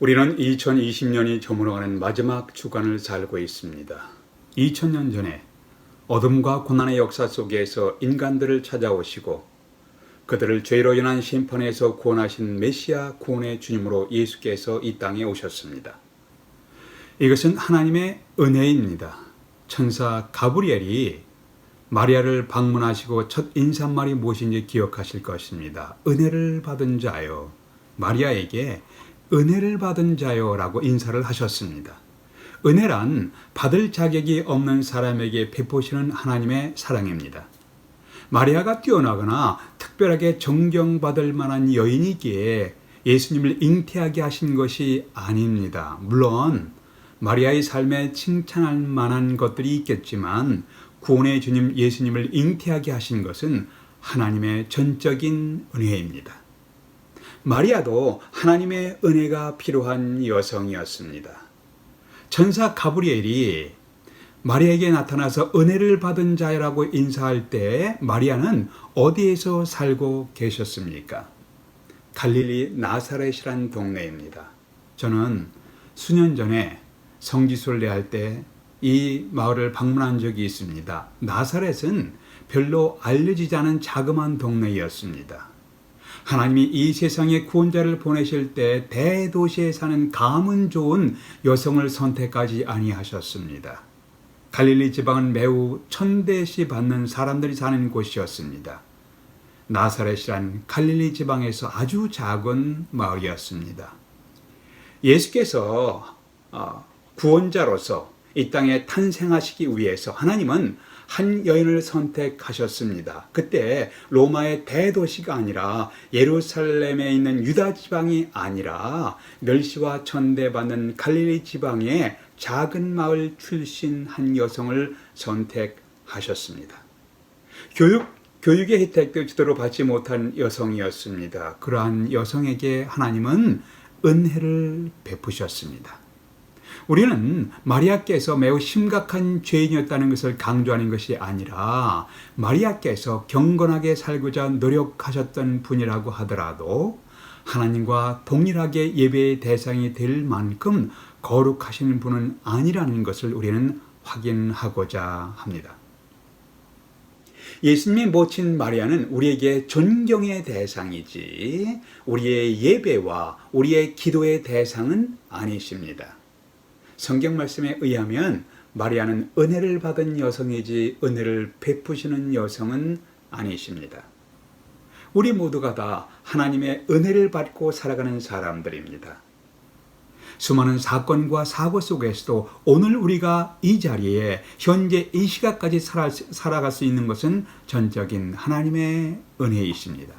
우리는 2020년이 저물어가는 마지막 주간을 살고 있습니다. 2000년 전에 어둠과 고난의 역사 속에서 인간들을 찾아오시고 그들을 죄로 인한 심판에서 구원하신 메시아 구원의 주님으로 예수께서 이 땅에 오셨습니다. 이것은 하나님의 은혜입니다. 천사 가브리엘이 마리아를 방문하시고 첫 인사말이 무엇인지 기억하실 것입니다. 은혜를 받은 자요. 마리아에게 은혜를 받은 자요라고 인사를 하셨습니다. 은혜란 받을 자격이 없는 사람에게 베푸시는 하나님의 사랑입니다. 마리아가 뛰어나거나 특별하게 존경받을 만한 여인이기에 예수님을 잉태하게 하신 것이 아닙니다. 물론 마리아의 삶에 칭찬할 만한 것들이 있겠지만 구원의 주님 예수님을 잉태하게 하신 것은 하나님의 전적인 은혜입니다. 마리아도 하나님의 은혜가 필요한 여성이었습니다. 천사 가브리엘이 마리아에게 나타나서 은혜를 받은 자라고 인사할 때 마리아는 어디에서 살고 계셨습니까? 갈릴리 나사렛이란 동네입니다. 저는 수년 전에 성지순례 할 때 이 마을을 방문한 적이 있습니다. 나사렛은 별로 알려지지 않은 자그마한 동네였습니다. 하나님이 이 세상에 구원자를 보내실 때 대도시에 사는 감은 좋은 여성을 선택하지 아니하셨습니다. 갈릴리 지방은 매우 천대시 받는 사람들이 사는 곳이었습니다. 나사렛이란 갈릴리 지방에서 아주 작은 마을이었습니다. 예수께서 어, 구원자로서 이 땅에 탄생하시기 위해서 하나님은 한 여인을 선택하셨습니다. 그때 로마의 대도시가 아니라 예루살렘에 있는 유다 지방이 아니라 멸시와 천대받는 갈릴리 지방의 작은 마을 출신 한 여성을 선택하셨습니다. 교육 교육의 혜택도 제대로 받지 못한 여성이었습니다. 그러한 여성에게 하나님은 은혜를 베푸셨습니다. 우리는 마리아께서 매우 심각한 죄인이었다는 것을 강조하는 것이 아니라 마리아께서 경건하게 살고자 노력하셨던 분이라고 하더라도 하나님과 동일하게 예배의 대상이 될 만큼 거룩하신 분은 아니라는 것을 우리는 확인하고자 합니다. 예수님의 모친 마리아는 우리에게 존경의 대상이지 우리의 예배와 우리의 기도의 대상은 아니십니다. 성경 말씀에 의하면 마리아는 은혜를 받은 여성이지 은혜를 베푸시는 여성은 아니십니다. 우리 모두가 다 하나님의 은혜를 받고 살아가는 사람들입니다. 수많은 사건과 사고 속에서도 오늘 우리가 이 자리에 현재 이 시각까지 살아, 살아갈 수 있는 것은 전적인 하나님의 은혜이십니다.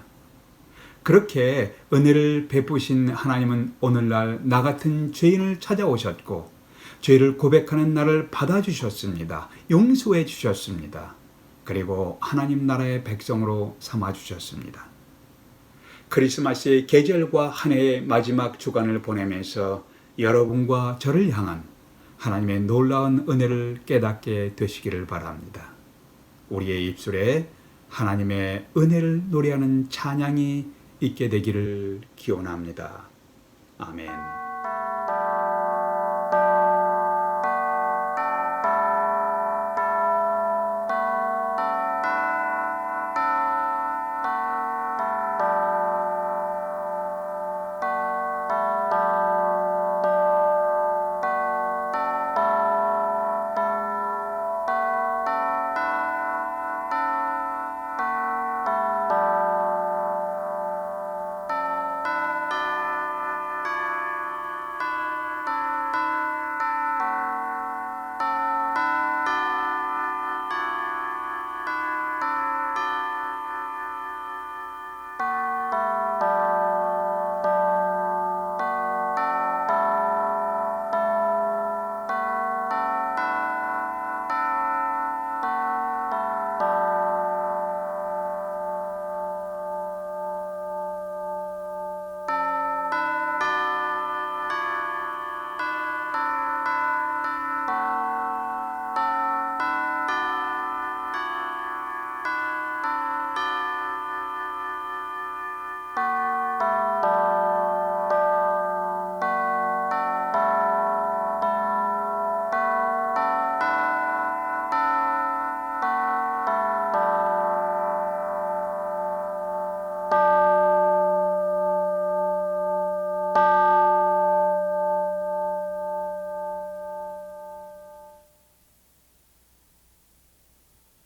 그렇게 은혜를 베푸신 하나님은 오늘날 나 같은 죄인을 찾아오셨고 죄를 고백하는 나를 받아주셨습니다. 용서해 주셨습니다. 그리고 하나님 나라의 백성으로 삼아 주셨습니다. 크리스마스의 계절과 한 해의 마지막 주간을 보내면서 여러분과 저를 향한 하나님의 놀라운 은혜를 깨닫게 되시기를 바랍니다. 우리의 입술에 하나님의 은혜를 노래하는 찬양이 있게 되기를 기원합니다. 아멘.